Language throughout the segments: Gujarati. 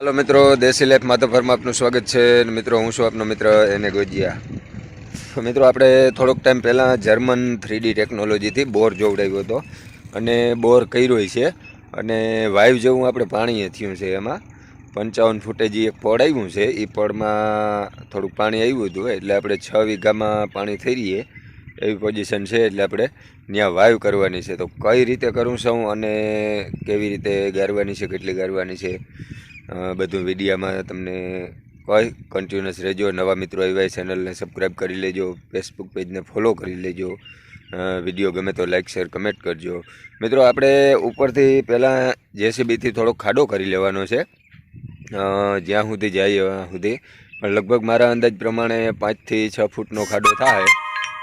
હાલો મિત્રો, દેશી લેફ માધવ ફર્મ આપનું સ્વાગત છે અને મિત્રો, હું છું આપનો મિત્ર એને ગોજિયા. મિત્રો, આપણે થોડોક ટાઈમ પહેલાં જર્મન થ્રીડી ટેકનોલોજીથી બોર જોવડાવ્યો હતો અને બોર કર્યો છે અને વાઇવ જેવું આપણે પાણી થયું છે એમાં. પંચાવન ફૂટે જે એક પડ આવ્યું છે એ પડમાં થોડુંક પાણી આવ્યું હતું એટલે આપણે છ વીઘામાં પાણી થઈ રહીએ એવી પોઝિશન છે એટલે આપણે ત્યાં વાયુ કરવાની છે. તો કઈ રીતે કરું છું અને કેવી રીતે ગારવાની છે, કેટલી ગારવાની છે? બધું વિડીયામાં તમને કોઈ કન્ટિન્યુઅસ રહેજો, નવા મિત્રો આવ્યા ચેનલને સબસ્ક્રાઈબ કરી લેજો ફેસબુક પેજને ફોલો કરી લેજો વીડિયો ગમે તો લાઈક શેર કમેન્ટ કરજો. મિત્રો, આપણે ઉપરથી પહેલાં જેસીબીથી થોડોક ખાડો કરી લેવાનો છે. જ્યાં સુધી જાય સુધી. પણ લગભગ મારા અંદાજ પ્રમાણે પાંચથી છ ફૂટનો ખાડો થાય,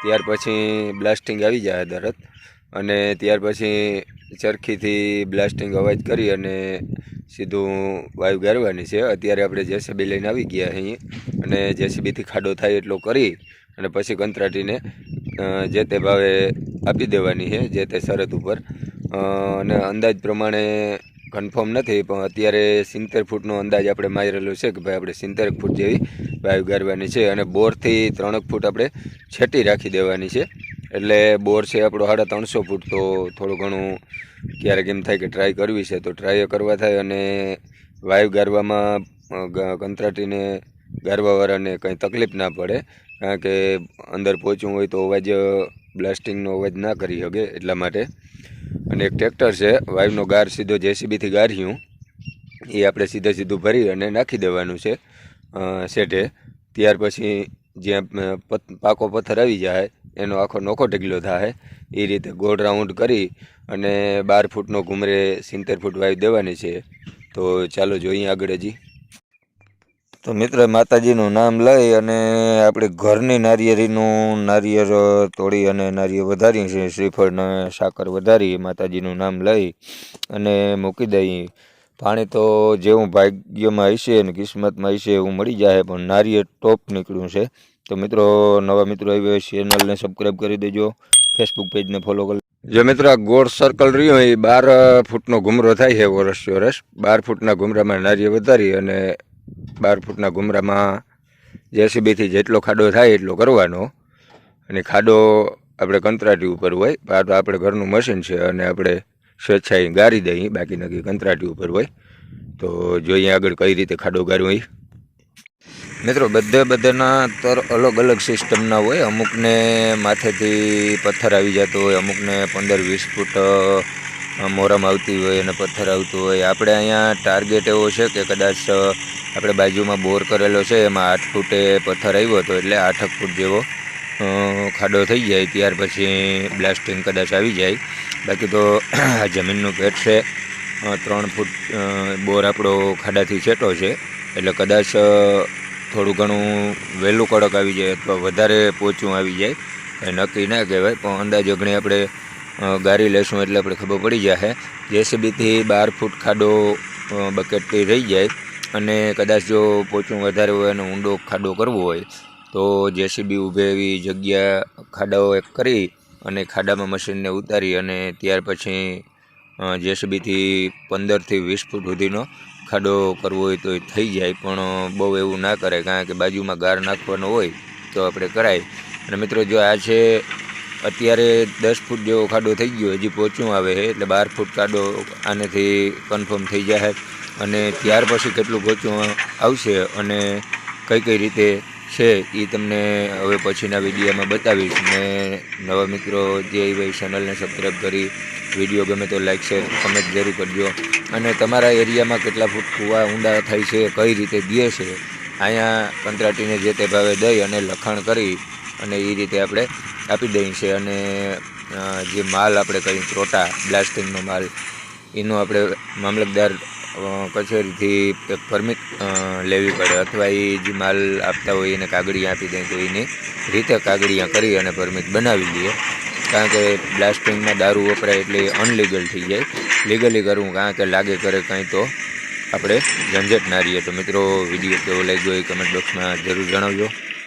ત્યાર પછી બ્લાસ્ટિંગ આવી જાય તરત અને ત્યાર પછી ચરખીથી બ્લાસ્ટિંગ અવાજ કરી અને સીધું વાયુ ગારવાની છે. અત્યારે આપણે જેસીબી લઈને આવી ગયા અહીં અને જેસીબીથી ખાડો થાય એટલો કરી અને પછી કંત્રાટીને જે તે ભાવે આપી દેવાની છે, જે તે શરત ઉપર. અને અંદાજ પ્રમાણે કન્ફર્મ નથી, પણ અત્યારે સિત્તેર ફૂટનો અંદાજ આપણે મારેલો છે કે ભાઈ આપણે સિત્તેર ફૂટ જેવી વાયુ ગારવાની છે અને બોરથી ત્રણેક ફૂટ આપણે છેટી રાખી દેવાની છે. એટલે બોર છે આપણો સાડા ત્રણસો ફૂટ, તો થોડું ઘણું ક્યારેક એમ થાય કે ટ્રાય કરવી છે, તો ટ્રાય કરવા થાય અને વાયુ ગારવામાં કંત્રાટીને ગારવાવાળાને કંઈ તકલીફ ના પડે, કારણ કે અંદર પહોંચવું હોય તો અવાજ બ્લાસ્ટિંગનો અવાજ ના કરી શકે એટલા માટે. અને એક ટ્રેક્ટર છે, વાયુનો ગાર સીધો જેસીબીથી ગાર્યું, એ આપણે સીધે સીધું ભરી અને નાખી દેવાનું છે સેટે ત્યાર પછી જ્યાં પાકો પથ્થર આવી જાય એનો આખો નોખો ઢગલો થાય, એ રીતે ગોળ રાઉન્ડ કરી અને બાર ફૂટનો ઘૂમરે સિત્તેર ફૂટ વાયુ દેવાની છે. તો ચાલો જોઈએ આગળ હજી. તો મિત્ર, માતાજીનું નામ લઈ અને આપણે ઘરની નારિયેરીનું નારિયેળ તોડી અને નારિયેળ વધારી છે શ્રીફળને સાકર વધારી માતાજીનું નામ લઈ અને મૂકી દઈ પાણી તો જેવું ભાગ્યમાં હશે અને કિસ્મતમાં હશે એવું મળી જાય, પણ નારિયેળ ટોપ નીકળ્યું છે. તો મિત્રો, નવા મિત્રો આવ્યા હોય ચેનલને સબસ્ક્રાઈબ કરી દેજો ફેસબુક પેજને ફોલો કરી જો મિત્રો, આ ગોળ સર્કલ રહ્યો એ બાર ફૂટનો ઘુમરો થાય છે વર્ષ વર્ષ બાર ફૂટના ઘુમરામાં નારિયેળ વધારી અને બાર ફૂટના ઘુમરામાં જેસીબીથી જેટલો ખાડો થાય એટલો કરવાનો. અને ખાડો આપણે કંત્રાટી ઉપર હોય, આ તો આપણે ઘરનું મશીન છે અને આપણે સ્વેચ્છાએ ગારી દઈએ, બાકી નક્કી કંત્રાટી ઉપર હોય. તો જોઈએ આગળ કઈ રીતે ખાડો ગારવો એ મિત્રો, બધે બધાના તર અલગ અલગ સિસ્ટમના હોય. અમુકને માથેથી પથ્થર આવી જતો હોય, અમુકને પંદર, વીસ ફૂટ મોરમ આવતી હોય અને પથ્થર આવતું હોય. આપણે અહીંયા ટાર્ગેટ એવો છે કે કદાચ આપણે બાજુમાં બોર કરેલો છે, એમાં આઠ ફૂટે પથ્થર આવ્યો હતો એટલે આઠક ફૂટ જેવો ખાડો થઈ જાય. ત્યાર પછી બ્લાસ્ટિંગ કદાચ આવી જાય. બાકી તો આ જમીનનું પેટ છે ત્રણ ફૂટ બોર આપણો ખાડાથી છેટો છે. એટલે કદાચ થોડું ઘણું વહેલું કડક આવી જાય અથવા વધારે પોચું આવી જાય, એ નક્કી ના કહેવાય. પણ અંદાજ અગણી આપણે ગારી લેશું એટલે આપણે ખબર પડી જશે જેસીબીથી બાર ફૂટ ખાડો બકેટથી રહી જાય અને કદાચ જો પોચું વધારે હોય અને ઊંડો ખાડો કરવો હોય, તો જેસીબી ઊભે એવી જગ્યા ખાડાઓ એક કરી અને ખાડામાં મશીનને ઉતારી અને ત્યાર પછી જેસીબીથી પંદરથી વીસ ફૂટ સુધીનો ખાડો કરવો હોય તો એ થઈ જાય, પણ બહુ એવું ના કરે કારણ કે બાજુમાં ગાર નાખવાનો હોય તો આપણે કરાય. અને મિત્રો, જો આ છે, અત્યારે દસ ફૂટ જેવો ખાડો થઈ ગયો, હજી પહોંચું આવે એટલે બાર ફૂટ ખાડો આનેથી કન્ફર્મ થઈ જાય. અને ત્યાર પછી કેટલું પહોંચું આવશે અને કઈ કઈ રીતે છે, એ તમને હવે પછીના વિડીયોમાં બતાવીશ. ને નવા મિત્રો જે એ ચેનલને સબસ્ક્રાઈબ કરી, વીડિયો ગમે તો લાઈક શેર કમેન્ટ જરૂર કરજો. અને તમારા એરિયામાં કેટલા ફૂટ કૂવા ઊંડા થાય છે, કઈ રીતે દે છે, અહીંયા કંત્રાટીને જે તે ભાવે દઈ અને લખાણ કરી અને એ રીતે આપણે આપી દઈએ છીએ. અને જે માલ આપણે કહીએ ત્રોટા બ્લાસ્ટિંગનો માલ, એનો આપણે મામલતદાર કચેરીથી એક પરમિટ લેવી પડે અથવા એ જે માલ આપતા હોય એને કાગળિયા આપી દે તો એની રીતે કાગળિયા કરી અને પરમિટ બનાવી દઈએ. કારણ કે બ્લાસ્ટિંગમાં દારૂ વપરાય એટલે અનલીગલ થઈ જાય. લીગલી કરવું કારણ કે લાગે કરે કંઈ તો આપણે ઝંઝટ ના રહીએ. તો મિત્રો, વીડિયો કેવો લાગ્યો એ કમેન્ટ બોક્સમાં જરૂર જણાવજો.